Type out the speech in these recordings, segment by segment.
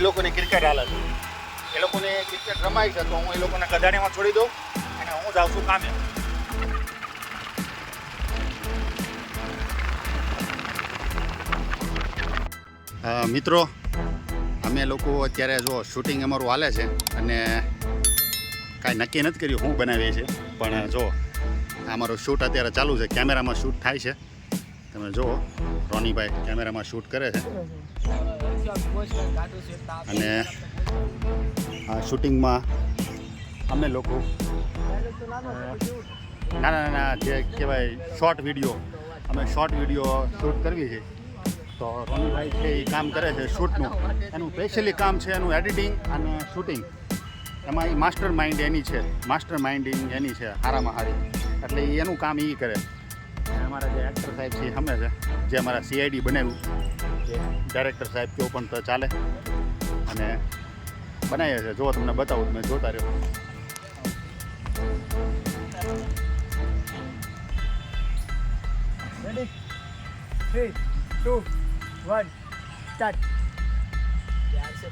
એ લોકોને ક્રિકેટ હાલે છે. એ લોકોને ક્રિકેટ રમાય છે, તો હું એ લોકોને ગધાડીમાં છોડી દઉં અને હું જાઉં છું કામે. મિત્રો, અમે લોકો અત્યારે જો શૂટિંગ અમારું હાલે છે અને કાંઈ નક્કી નથી કર્યું હું બનાવીએ છીએ. પણ જો અમારું શૂટ અત્યારે ચાલુ છે કેમેરામાં શૂટ થાય છે. તમે જુઓ, રોનીભાઈ કેમેરામાં શૂટ કરે છે. અને આ શૂટિંગમાં અમે લોકો નાના નાના જે કહેવાય શોર્ટ વીડિયો અમે શોર્ટ વીડિયો શૂટ કરવી છે. તો રોનીભાઈ છે એ કામ કરે છે શૂટનું. એનું સ્પેશિયલી કામ છે એનું એડિટિંગ અને શૂટિંગ એમાં એ માસ્ટર માઇન્ડ એની છે માસ્ટર માઇન્ડિંગ એની છે, હારામાં હારી. એટલે એનું કામ એ કરે. અમારા જે એક્ટર સાહેબ છે સામે છે. જે અમારા સીઆઈડી બનાવ્યું જે ડાયરેક્ટર સાહેબ કહો પણ તો ચાલે. અને બનાવ્યા છે. જો તમને બતાવું મેં જોતા રહ્યો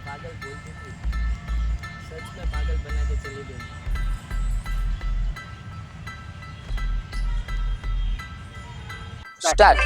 પાગલ બોલતી start.